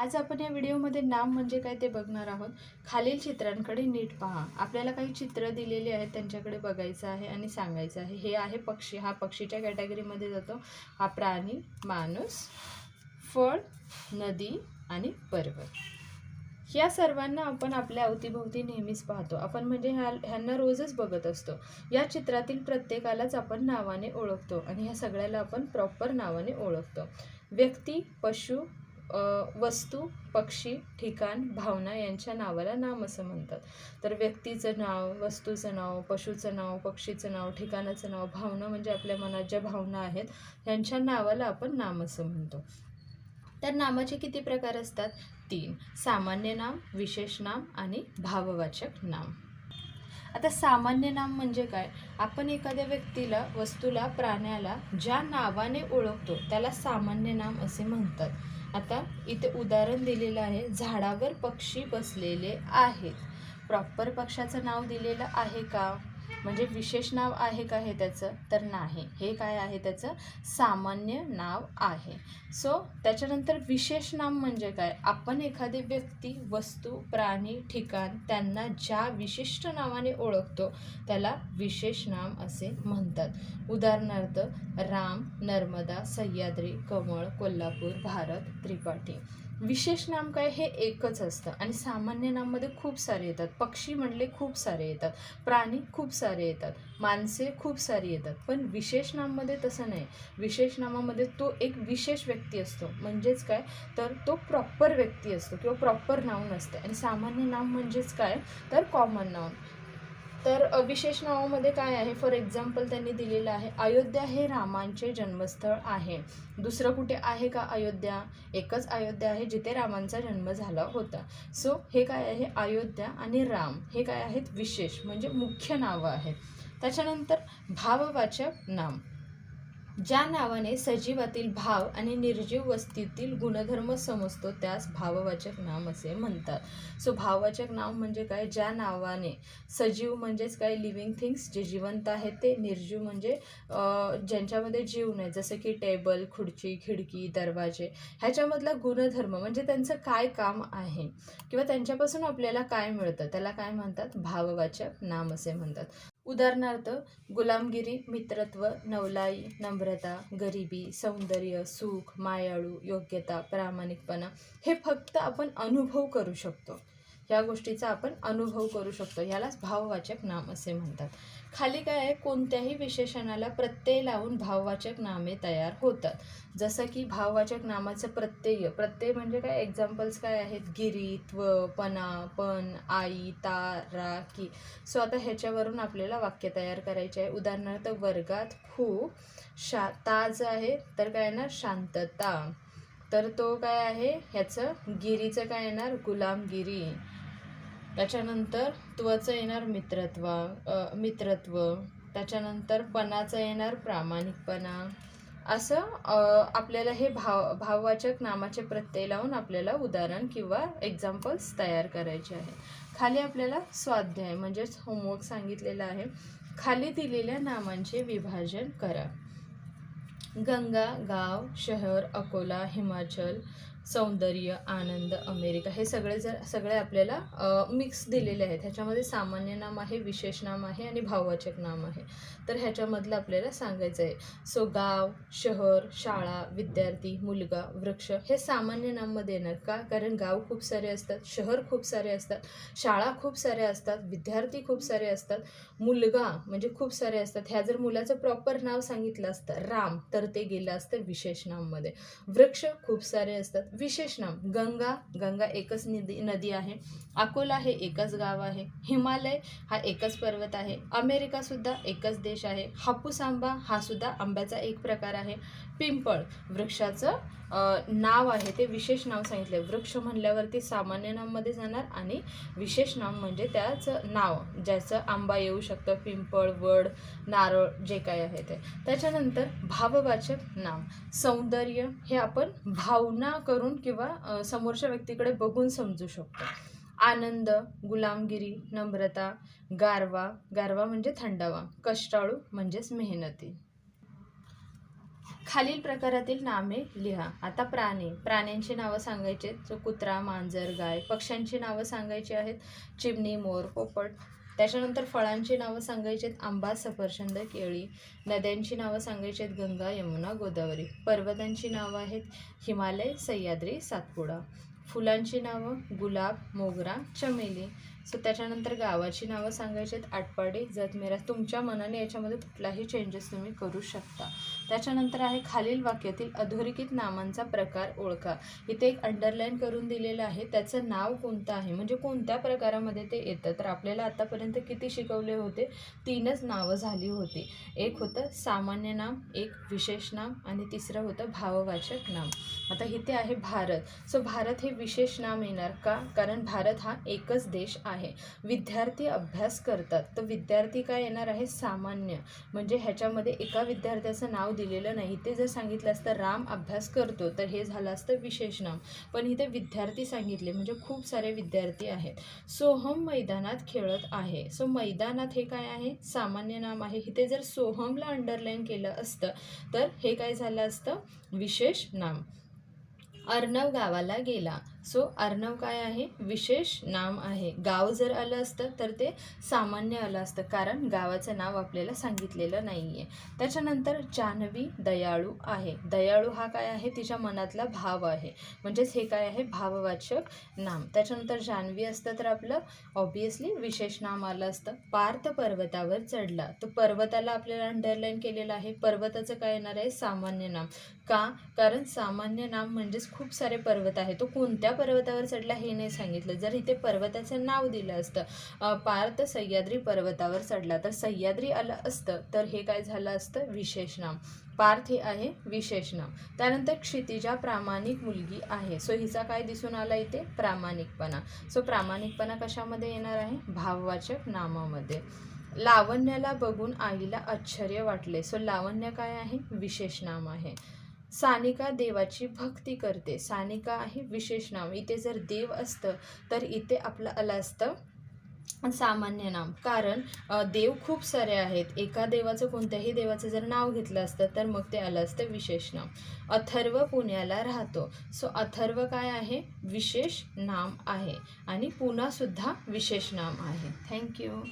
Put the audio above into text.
आज आपण या व्हिडिओमध्ये नाम म्हणजे काय ते बघणार आहोत. खालील चित्रांकडे नीट पहा. आपल्याला काही चित्र दिलेली आहेत त्यांच्याकडे बघायचं आहे आणि सांगायचं आहे. हे आहे पक्षी. हा पक्षीच्या कॅटेगरीमध्ये जातो. हा प्राणी माणूस फळ नदी आणि पर्वत. या सर्वांना आपण आपल्या अवतीभोवती नेहमीच पाहतो. आपण म्हणजे ह्या ह्यांना रोजच बघत असतो. या चित्रातील प्रत्येकालाच आपण नावाने ओळखतो आणि ह्या सगळ्याला आपण प्रॉपर नावाने ओळखतो. व्यक्ती पशु वस्तू पक्षी ठिकाण भावना यांच्या नावाला नाम असं म्हणतात. तर व्यक्तीचं नाव वस्तूचं नाव पशूचं नाव पक्षीचं नाव ठिकाणाचं नाव भावना म्हणजे आपल्या मनात ज्या भावना आहेत ह्यांच्या नावाला आपण नाम असं म्हणतो. तर नामाचे किती प्रकार असतात? तीन. सामान्य नाम विशेष नाम आणि भाववाचक नाम. आता सामान्य नाम म्हणजे काय? आपण एखाद्या व्यक्तीला वस्तूला प्राण्याला ज्या नावाने ओळखतो त्याला सामान्य नाम असे म्हणतात. आता इथे उदाहरण दिलेलं आहे झाडावर पक्षी बसलेले आहेत. प्रॉपर पक्षाचं नाव दिलेलं आहे का? म्हणजे विशेष नाव आहे का हे त्याचं? तर नाही. हे काय आहे त्याचं? सामान्य नाव आहे. सो त्याच्यानंतर विशेष नाम म्हणजे काय? आपण एखादी व्यक्ती वस्तू प्राणी ठिकाण त्यांना ज्या विशिष्ट नावाने ओळखतो त्याला विशेष नाम असे म्हणतात. उदाहरणार्थ राम नर्मदा सह्याद्री कमळ कोल्हापूर भारत त्रिपाठी. विशेष नाम काय हे एकच असतं. आणि सामान्य नाममध्ये खूप सारे येतात. पक्षी म्हणले खूप सारे येतात. प्राणी खूप सारे येतात. माणसे खूप सारी येतात. पण विशेष नाममध्ये तसं नाही. विशेष नामामध्ये तो एक विशेष व्यक्ती असतो. म्हणजेच काय? तर तो प्रॉपर व्यक्ती असतो किंवा प्रॉपर नाव नसते आणि सामान्य नाम म्हणजेच काय? तर कॉमन नाव तर विशेष नावामध्ये काय आहे? फॉर एक्झाम्पल त्यांनी दिलेलं आहे अयोध्या हे रामांचे जन्मस्थळ आहे. दुसरं कुठे आहे का अयोध्या? एकच अयोध्या आहे जिथे रामांचा जन्म झाला होता. सो हे काय आहे? अयोध्या आणि राम हे काय आहेत? विशेष म्हणजे मुख्य नावं आहेत. त्याच्यानंतर भाववाचक नाम. ज्या नावाने सजीवातील भाव आणि निर्जीव वस्तीतील गुणधर्म समजतो त्यास भाववाचक नाम असे म्हणतात. सो भाववाचक नाव म्हणजे काय? ज्या नावाने सजीव म्हणजेच काय? लिव्हिंग थिंग्स जे जिवंत आहेत ते निर्जीव म्हणजे ज्यांच्यामध्ये जीव नाही. जसं की टेबल खुर्ची खिडकी दरवाजे ह्याच्यामधला गुणधर्म म्हणजे त्यांचं काय काम आहे? किंवा त्यांच्यापासून आपल्याला काय मिळतं? त्याला काय म्हणतात? भाववाचक नाम असे म्हणतात. उदाहरणार्थ गुलामगिरी मित्रत्व नवलाई नम्रता गरिबी सौंदर्य सुख मायाळू योग्यता प्रामाणिकपणा हे फक्त आपण अनुभव करू शकतो. या गोष्टीचा आपण अनुभव करू शकतो. यालाच भाववाचक नाम असे म्हणतात. खाली काय आहे? कोणत्याही विशेषणाला प्रत्यय लावून भाववाचक नामे तयार होतात. जसं की भाववाचक नामाचं प्रत्यय. प्रत्यय म्हणजे काय? एक्झाम्पल्स काय आहेत? गिरी त्व पणा पण आई तारा की. सो आता ह्याच्यावरून आपल्याला वाक्य तयार करायचे आहे. उदाहरणार्थ वर्गात खूप शा ताज आहे तर काय येणार? शांतता. तर तो काय आहे? ह्याचं गिरीचं काय येणार? गुलामगिरी. त्याच्यानंतर त्वचं येणार मित्रत्व मित्रत्व त्याच्यानंतर पणाचं येणार प्रामाणिकपणा. असं आपल्याला हे भाव भाववाचक नामाचे प्रत्यय लावून आपल्याला उदाहरण किंवा एक्झाम्पल्स तयार करायचे आहे. खाली आपल्याला स्वाध्याय म्हणजेच होमवर्क सांगितलेलं आहे. खाली दिलेल्या नामांचे विभाजन करा. गंगा गाव शहर अकोला हिमाचल सौंदर्य आनंद अमेरिका हे सगळे जर सगळे आपल्याला मिक्स दिलेले आहेत. ह्याच्यामध्ये सामान्य नाम आहे विशेष नाम आहे आणि भाववाचक नाम आहे. तर ह्याच्यामधलं आपल्याला सांगायचं आहे. सो गाव शहर शाळा विद्यार्थी मुलगा वृक्ष हे सामान्य नाममध्ये येणार का? कारण गाव खूप सारे असतात शहर खूप सारे असतात शाळा खूप साऱ्या असतात विद्यार्थी खूप सारे असतात मुलगा म्हणजे खूप सारे असतात. ह्या जर मुलाचं प्रॉपर नाव सांगितलं असतं राम तर ते गेलं असतं विशेष नाममध्ये. वृक्ष खूप सारे असतात विशेष नाम गंगा गंगा एकच नदी नदी आहे. अकोला हे एकच गाव आहे. हिमालय हा एकच पर्वत आहे. अमेरिका सुद्धा एकच देश आहे. हापूस आंबा हा सुद्धा आंब्याचा एक प्रकार आहे. पिंपळ वृक्षाचं नाव आहे ते विशेष नाव सांगितले वृक्ष म्हणल्यावरती सामान्य नाममध्ये जाणार आणि विशेष नाम म्हणजे त्याचं नाव ज्याचं आंबा येऊ शकतं पिंपळ वड नारळ जे काय आहे ते. त्याच्यानंतर भाववाचक नाम. सौंदर्य हे आपण भावना करून किंवा समोरच्या व्यक्तीकडे बघून समजू शकतो. आनंद गुलामगिरी नम्रता गारवा. गारवा म्हणजे थंडावा. कष्टाळू म्हणजेच मेहनती. खालील प्रकारातील नामे लिहा. आता प्राणी. प्राण्यांची नावं सांगायची आहेत. जो कुत्रा मांजर गाय पक्ष्यांची नावं सांगायची आहेत. चिमणी मोर पोपट. त्याच्यानंतर फळांची नावं सांगायची आहेत. आंबा सफरचंद केळी. नद्यांची नावं सांगायची आहेत. गंगा यमुना गोदावरी. पर्वतांची नावं आहेत. हिमालय सह्याद्री सातपुडा. फुलांची नावं गुलाब मोगरा चमेली. सो त्याच्यानंतर गावाची नावं सांगायची आहेत. आटपाडी जतमेरा. तुमच्या मनाने याच्यामध्ये कुठलाही चेंजेस तुम्ही करू शकता. त्याच्यानंतर आहे खालील वाक्यातील अधोरेखित नामांचा प्रकार ओळखा. इथे एक अंडरलाईन करून दिलेलं आहे. त्याचं नाव कोणतं आहे? म्हणजे कोणत्या प्रकारामध्ये ते येतं? तर आपल्याला आतापर्यंत किती शिकवले होते? तीनच नावं झाली होती. एक होतं सामान्य नाम एक विशेष नाम आणि तिसरं होतं भाववाचक नाम. आता इथे आहे भारत. सो भारत हे विशेष नाम येणार का? कारण भारत हा एकच देश आहे. विद्यार्थी अभ्यास करतात. तर विद्यार्थी काय येणार आहे? सामान्य. म्हणजे ह्याच्यामध्ये एका विद्यार्थ्याचं नाव दिलेलं नाही. ते जर सांगितलं असतं राम अभ्यास करतो तर हे झालं असतं विशेष नाम पण इथे विद्यार्थी सांगितले म्हणजे खूप सारे विद्यार्थी आहेत. सोहम मैदानात खेळत आहे. सो मैदानात हे काय आहे? सामान्य नाम आहे. इथे जर सोहमला अंडरलाईन केलं असतं तर हे काय झालं असतं? विशेष नाम. अर्णव गावाला गेला. सो अर्णव काय आहे? विशेष नाम आहे. गाव जर आलं असतं तर ते सामान्य आलं असतं. कारण गावाचं नाव आपल्याला सांगितलेलं नाही आहे त्याच्यानंतर जान्हवी दयाळू आहे. दयाळू हा काय आहे? तिच्या मनातला भाव आहे. म्हणजेच हे काय आहे? भाववाचक नाम. त्याच्यानंतर जान्हवी असतं तर आपलं ऑब्वियसली विशेष नाम आलं असतं. पार्थ पर्वतावर चढला. तो पर्वताला आपल्याला अंडरलाईन केलेलं आहे. पर्वताचं काय येणार आहे? सामान्य नाम. का? कारण सामान्य नाम म्हणजेच खूप सारे पर्वत आहे तो कोणत्या पर्वतावर चढला हे नाही सांगितलं. जर इथे पर्वताचं नाव दिलं असतं पार्थ सह्याद्री पर्वतावर चढला तर सह्याद्री आलं असतं. तर हे काय झालं असतं? विशेष नाम. पार्थ हे आहे विशेष नाम. त्यानंतर क्षितिजा प्रामाणिक मुलगी आहे. सो हिचा काय दिसून आला इथे? प्रामाणिकपणा. सो प्रामाणिकपणा कशामध्ये येणार आहे? भाववाचक नामामध्ये. लावण्याला बघून आईला आश्चर्य वाटले. सो लावण्य काय आहे? विशेष नाम आहे. सानिका देवाची भक्ती करते. सानिका आहे विशेष नाव इथे जर देव असतं तर इथे आपलं आलं असतं सामान्य नाम. कारण देव खूप सारे आहेत. एका देवाचं कोणत्याही देवाचं जर नाव घेतलं असतं तर मग ते आलं असतं विशेष नाम. अथर्व पुण्याला राहतो. सो अथर्व काय आहे? विशेष नाम आहे. आणि पुणासुद्धा विशेष नाम आहे. थँक्यू